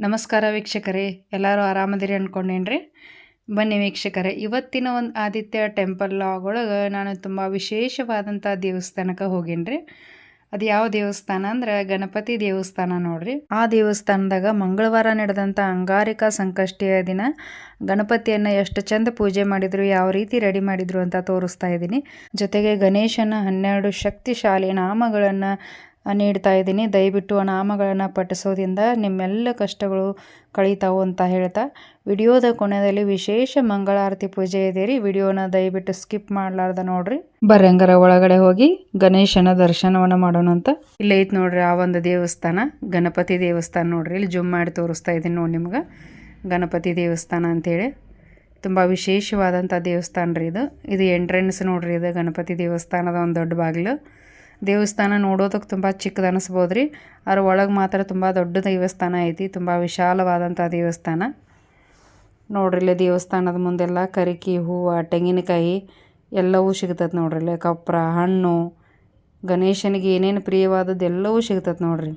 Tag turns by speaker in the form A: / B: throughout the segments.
A: ನಮಸ್ಕಾರ ವೀಕ್ಷಕರೇ, ಎಲ್ಲರೂ ಆರಾಮದಿರಿ ಅಂದ್ಕೊಂಡೇನ್ರಿ ಬನ್ನಿ ವೀಕ್ಷಕರೇ, ಇವತ್ತಿನ ಒಂದು ಆದಿತ್ಯ ಟೆಂಪಲ್ ಒಳಗೆ ನಾನು ತುಂಬ ವಿಶೇಷವಾದಂಥ ದೇವಸ್ಥಾನಕ್ಕೆ ಹೋಗೇನ್ರಿ. ಅದು ಯಾವ ದೇವಸ್ಥಾನ ಅಂದ್ರೆ ಗಣಪತಿ ದೇವಸ್ಥಾನ ನೋಡ್ರಿ. ಆ ದೇವಸ್ಥಾನದಾಗ ಮಂಗಳವಾರ ನಡೆದಂಥ ಅಂಗಾರಿಕ ಸಂಕಷ್ಟಿಯ ದಿನ ಗಣಪತಿಯನ್ನು ಎಷ್ಟು ಚಂದ ಪೂಜೆ ಮಾಡಿದ್ರು, ಯಾವ ರೀತಿ ರೆಡಿ ಮಾಡಿದ್ರು ಅಂತ ತೋರಿಸ್ತಾ ಇದ್ದೀನಿ ಜೊತೆಗೆ ಗಣೇಶನ ಹನ್ನೆರಡು ಶಕ್ತಿಶಾಲಿ ನಾಮಗಳನ್ನು ನೀಡ್ತಾ ಇದ್ದೀನಿ. ದಯವಿಟ್ಟು ಆ ನಾಮಗಳನ್ನು ಪಠಿಸೋದ್ರಿಂದ ನಿಮ್ಮೆಲ್ಲ ಕಷ್ಟಗಳು ಕಳೀತಾವು ಅಂತ ಹೇಳ್ತಾ. ವಿಡಿಯೋದ ಕೊನೆಯಲ್ಲಿ ವಿಶೇಷ ಮಂಗಳಾರತಿ ಪೂಜೆ ಇದೆ ರೀ ವಿಡಿಯೋನ ದಯವಿಟ್ಟು ಸ್ಕಿಪ್ ಮಾಡಲಾರ್ದ ನೋಡ್ರಿ. ಬರಂಗರ ಒಳಗಡೆ ಹೋಗಿ ಗಣೇಶನ ದರ್ಶನವನ್ನು ಮಾಡೋಣ ಅಂತ. ಇಲ್ಲಿ ಐತೆ ನೋಡ್ರಿ ಆ ಒಂದು ದೇವಸ್ಥಾನ. ಗಣಪತಿ ದೇವಸ್ಥಾನ ನೋಡ್ರಿ. ಇಲ್ಲಿ ಜುಮ್ ಮಾಡಿ ತೋರಿಸ್ತಾ ಇದ್ದೀನಿ ನೋಡಿ ನಿಮ್ಗೆ. ಗಣಪತಿ ದೇವಸ್ಥಾನ ಅಂತೇಳಿ. ತುಂಬ ವಿಶೇಷವಾದಂಥ ದೇವಸ್ಥಾನ ರೀ ಇದು. ಇದು ಎಂಟ್ರೆನ್ಸ್ ನೋಡ್ರಿ ಇದು ಗಣಪತಿ ದೇವಸ್ಥಾನದ ಒಂದು ದೊಡ್ಡ ಬಾಗಿಲು. ದೇವಸ್ಥಾನ ನೋಡೋದಕ್ಕೆ ತುಂಬ ಚಿಕ್ಕದು ಅನಿಸ್ಬೋದು ರೀ ಅದ್ರ ಒಳಗೆ ಮಾತ್ರ ತುಂಬ ದೊಡ್ಡ ದೇವಸ್ಥಾನ ಐತಿ, ತುಂಬ ವಿಶಾಲವಾದಂಥ ದೇವಸ್ಥಾನ. ನೋಡ್ರಿ ಇಲ್ಲಿ ದೇವಸ್ಥಾನದ ಮುಂದೆಲ್ಲ ಕರಿಕಿ ಹೂವು ತೆಂಗಿನಕಾಯಿ ಎಲ್ಲವೂ ಸಿಗ್ತದೆ ನೋಡ್ರಿ ಇಲ್ಲಿ. ಕಪ್ರ, ಹಣ್ಣು, ಗಣೇಶನಿಗೆ ಏನೇನು ಪ್ರಿಯವಾದದ್ದು ಎಲ್ಲವೂ ಸಿಗ್ತದೆ ನೋಡ್ರಿ.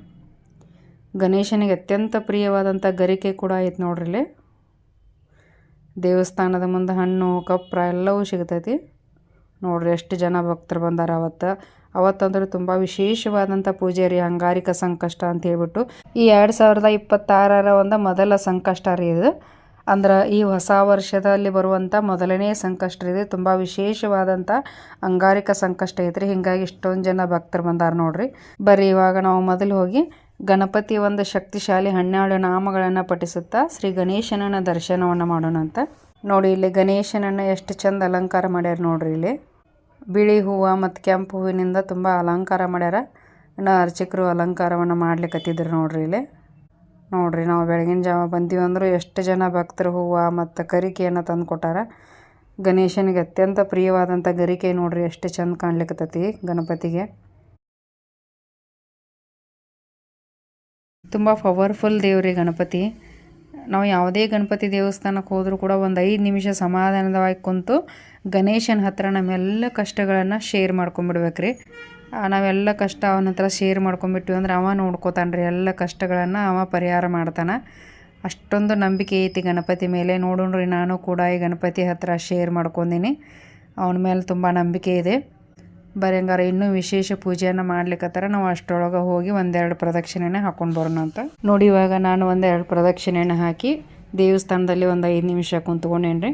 A: ಗಣೇಶನಿಗೆ ಅತ್ಯಂತ ಪ್ರಿಯವಾದಂಥ ಗರಿಕೆ ಕೂಡ ಐತೆ ನೋಡ್ರಿ ಇಲ್ಲಿ. ದೇವಸ್ಥಾನದ ಮುಂದೆ ಹಣ್ಣು, ಕಪ್ರ ಎಲ್ಲವೂ ಸಿಗ್ತೈತಿ. ನೋಡ್ರಿ ಎಷ್ಟು ಜನ ಭಕ್ತರು ಬಂದಾರ ಅವತ್ತು. ಅವತ್ತಂದ್ರೆ ತುಂಬ ವಿಶೇಷವಾದಂಥ ಪೂಜೆ ರೀ, ಅಂಗಾರಿಕ ಸಂಕಷ್ಟ ಅಂತ ಹೇಳ್ಬಿಟ್ಟು. ಈ ಎರಡು ಸಾವಿರದ ಇಪ್ಪತ್ತಾರರ ಒಂದು ಮೊದಲ ಸಂಕಷ್ಟ ರೀ ಇದು. ಅಂದ್ರೆ ಈ ಹೊಸ ವರ್ಷದಲ್ಲಿ ಬರುವಂಥ ಮೊದಲನೇ ಸಂಕಷ್ಟ ಇದೆ. ತುಂಬ ವಿಶೇಷವಾದಂಥ ಅಂಗಾರಿಕ ಸಂಕಷ್ಟ ಐತ್ರಿ. ಹಿಂಗಾಗಿ ಇಷ್ಟೊಂದು ಜನ ಭಕ್ತರು ಬಂದಾರ ನೋಡ್ರಿ. ಬರ್ರಿ, ಇವಾಗ ನಾವು ಮೊದಲು ಹೋಗಿ ಗಣಪತಿ ಒಂದು ಶಕ್ತಿಶಾಲಿ ಹನ್ನೆರಡು ನಾಮಗಳನ್ನು ಪಠಿಸುತ್ತಾ ಶ್ರೀ ಗಣೇಶನನ್ನ ದರ್ಶನವನ್ನು ಮಾಡೋಣ ಅಂತ ನೋಡಿ, ಇಲ್ಲಿ ಗಣೇಶನನ್ನು ಎಷ್ಟು ಚಂದ ಅಲಂಕಾರ ಮಾಡ್ಯಾರ ನೋಡ್ರಿ ಇಲ್ಲಿ. ಬಿಳಿ ಹೂವು ಮತ್ತು ಕೆಂಪು ಹೂವಿನಿಂದ ತುಂಬ ಅಲಂಕಾರ ಮಾಡ್ಯಾರ. ಇನ್ನು ಅರ್ಚಕರು ಅಲಂಕಾರವನ್ನು ಮಾಡ್ಲಿಕ್ಕತ್ತಿದ್ರು ನೋಡ್ರಿ ಇಲ್ಲಿ. ನೋಡ್ರಿ ನಾವು ಬೆಳಗಿನ ಜಾವ ಬಂದೀವಿ ಅಂದ್ರೆ ಎಷ್ಟು ಜನ ಭಕ್ತರು ಹೂವು ಮತ್ತು ಗರಿಕೆಯನ್ನು ತಂದು ಕೊಟ್ಟಾರ. ಗಣೇಶನಿಗೆ ಅತ್ಯಂತ ಪ್ರಿಯವಾದಂಥ ಗರಿಕೆ ನೋಡ್ರಿ ಎಷ್ಟು ಚಂದ ಕಾಣ್ಲಿಕ್ಕತ್ತೈತಿ ಗಣಪತಿಗೆ. ತುಂಬ ಪವರ್ಫುಲ್ ದೇವ್ರಿ ಗಣಪತಿ. ನಾವು ಯಾವುದೇ ಗಣಪತಿ ದೇವಸ್ಥಾನಕ್ಕೆ ಹೋದರೂ ಕೂಡ ಒಂದು ಐದು ನಿಮಿಷ ಸಮಾಧಾನದವಾಗಿ ಕುಂತು ಗಣೇಶನ ಹತ್ರ ನಮ್ಮೆಲ್ಲ ಕಷ್ಟಗಳನ್ನು ಶೇರ್ ಮಾಡ್ಕೊಂಬಿಡ್ಬೇಕ್ರಿ ನಾವೆಲ್ಲ ಕಷ್ಟ ಅವನ ಹತ್ರ ಶೇರ್ ಮಾಡ್ಕೊಂಬಿಟ್ಟಿವಿ ಅಂದ್ರೆ ಅವ ನೋಡ್ಕೋತಾನೆ ರೀ ಎಲ್ಲ ಕಷ್ಟಗಳನ್ನು ಅವ ಪರಿಹಾರ ಮಾಡ್ತಾನೆ. ಅಷ್ಟೊಂದು ನಂಬಿಕೆ ಐತಿ ಗಣಪತಿ ಮೇಲೆ. ನೋಡೋಣ್ರಿ, ನಾನು ಕೂಡ ಈ ಗಣಪತಿ ಹತ್ರ ಶೇರ್ ಮಾಡ್ಕೊಂಡಿನಿ. ಅವನ ಮೇಲೆ ತುಂಬ ನಂಬಿಕೆ ಇದೆ. ಬರೀ ಹಂಗಾರೆ ಇನ್ನೂ ವಿಶೇಷ ಪೂಜೆಯನ್ನು ಮಾಡ್ಲಿಕ್ಕತ್ತಾರ ನಾವು ಅಷ್ಟೊಳಗೆ ಹೋಗಿ ಒಂದೆರಡು ಪ್ರದಕ್ಷಿಣೆನ ಹಾಕೊಂಡು ಬರೋಣ ಅಂತ. ನೋಡಿ, ಇವಾಗ ನಾನು ಒಂದೆರಡು ಪ್ರದಕ್ಷಿಣೆನ ಹಾಕಿ ದೇವಸ್ಥಾನದಲ್ಲಿ ಒಂದು ಐದು ನಿಮಿಷ ಕುಂತ್ಕೊಂಡೇನ್ರಿ.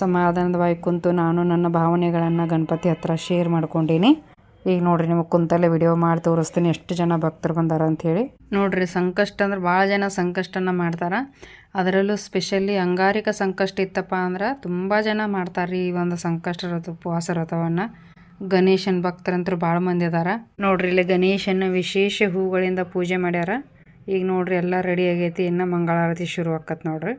A: ಸಮಾಧಾನದವಾಗಿ ಕುಂತು ನಾನು ನನ್ನ ಭಾವನೆಗಳನ್ನು ಗಣಪತಿ ಹತ್ರ ಶೇರ್ ಮಾಡ್ಕೊಂಡೀನಿ. ಈಗ ನೋಡ್ರಿ, ನಿಮಗೆ ಕುಂತಲ್ಲೇ ವಿಡಿಯೋ ಮಾಡಿ ತೋರಿಸ್ತೀನಿ ಎಷ್ಟು ಜನ ಭಕ್ತರು ಬಂದಾರ ಅಂಥೇಳಿ ನೋಡ್ರಿ, ಸಂಕಷ್ಟ ಅಂದ್ರೆ ಭಾಳ ಜನ ಸಂಕಷ್ಟನ ಮಾಡ್ತಾರೆ. ಅದರಲ್ಲೂ ಸ್ಪೆಷಲಿ ಅಂಗಾರಿಕ ಸಂಕಷ್ಟ ಇತ್ತಪ್ಪ ಅಂದ್ರೆ ತುಂಬ ಜನ ಮಾಡ್ತಾರೆ ಈ ಒಂದು ಸಂಕಷ್ಟ ರಥ ಉಪವಾಸ ವ್ರತವನ್ನು ಗಣೇಶನ ಭಕ್ತರಂತರು ಭಾಳ ಮಂದಿ ಅದಾರ. ನೋಡ್ರಿ ಇಲ್ಲಿ ಗಣೇಶನ ವಿಶೇಷ ಹೂಗಳಿಂದ ಪೂಜೆ ಮಾಡ್ಯಾರ. ಈಗ ನೋಡ್ರಿ ಎಲ್ಲ ರೆಡಿ ಆಗೈತಿ. ಇನ್ನ ಮಂಗಳಾರತಿ ಶುರು ಆಕತ್ ನೋಡ್ರಿ.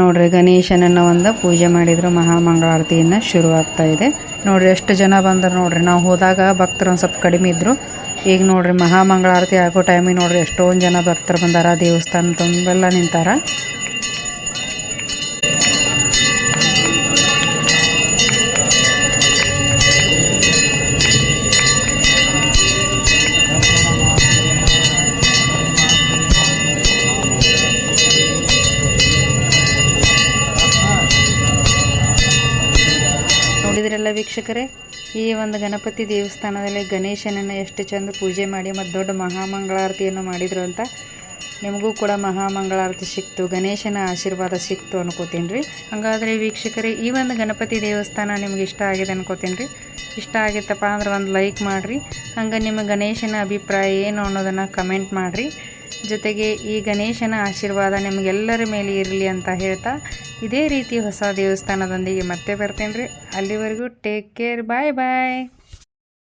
A: ನೋಡ್ರಿ ಗಣೇಶನನ್ನ ಒಂದು ಪೂಜೆ ಮಾಡಿದ್ರು ಮಹಾಮಂಗಳಾರತಿಯನ್ನು ಶುರು ಆಗ್ತಾ ಇದೆ. ನೋಡ್ರಿ, ಎಷ್ಟು ಜನ ಬಂದರು ನೋಡ್ರಿ. ನಾವು ಹೋದಾಗ ಭಕ್ತರು ಒಂದು ಸ್ವಲ್ಪ ಕಡಿಮೆ ಇದ್ದರು ಈಗ ನೋಡ್ರಿ, ಮಹಾಮಂಗಳಾರತಿ ಆಗೋ ಟೈಮಿಗೆ ನೋಡ್ರಿ, ಎಷ್ಟೊಂದು ಜನ ಭಕ್ತರು ಬಂದಾರ, ದೇವಸ್ಥಾನ ತುಂಬೆಲ್ಲ ನಿಂತಾರ. ನೋಡಿದ್ರಲ್ಲ ವೀಕ್ಷಕರೇ? ಈ ಒಂದು ಗಣಪತಿ ದೇವಸ್ಥಾನದಲ್ಲಿ ಗಣೇಶನನ್ನು ಎಷ್ಟು ಚೆಂದ ಪೂಜೆ ಮಾಡಿ ಮತ್ತು ದೊಡ್ಡ ಮಹಾಮಂಗಳಾರತಿಯನ್ನು ಮಾಡಿದರು ಅಂತ ನಿಮಗೂ ಕೂಡ ಮಹಾಮಂಗಳಾರತಿ ಸಿಕ್ತು, ಗಣೇಶನ ಆಶೀರ್ವಾದ ಸಿಕ್ತು ಅನ್ಕೋತೀನಿ ರೀ. ಹಾಗಾದರೆ ವೀಕ್ಷಕರೇ, ಈ ಒಂದು ಗಣಪತಿ ದೇವಸ್ಥಾನ ನಿಮ್ಗೆ ಇಷ್ಟ ಆಗಿದೆ ಅನ್ಕೋತೀನಿ ರೀ. ಇಷ್ಟ ಆಗಿತ್ತಪ್ಪ ಅಂದ್ರೆ ಒಂದು ಲೈಕ್ ಮಾಡಿರಿ. ಹಂಗೆ ನಿಮ್ಮ ಗಣೇಶನ ಅಭಿಪ್ರಾಯ ಏನು ಅನ್ನೋದನ್ನು ಕಮೆಂಟ್ ಮಾಡಿರಿ. ಜೊತೆಗೆ ಈ ಗಣೇಶನ ಆಶೀರ್ವಾದ ನಿಮಗೆಲ್ಲರ ಮೇಲೆ ಇರಲಿ ಅಂತ ಹೇಳ್ತಾ ಇದೇ ರೀತಿ ಹೊಸ ದೇವಸ್ಥಾನದೊಂದಿಗೆ ಮತ್ತೆ ಬರ್ತೇನೆ ರೀ ಅಲ್ಲಿವರೆಗೂ ಟೇಕ್ ಕೇರ್ ಬಾಯ್ ಬಾಯ್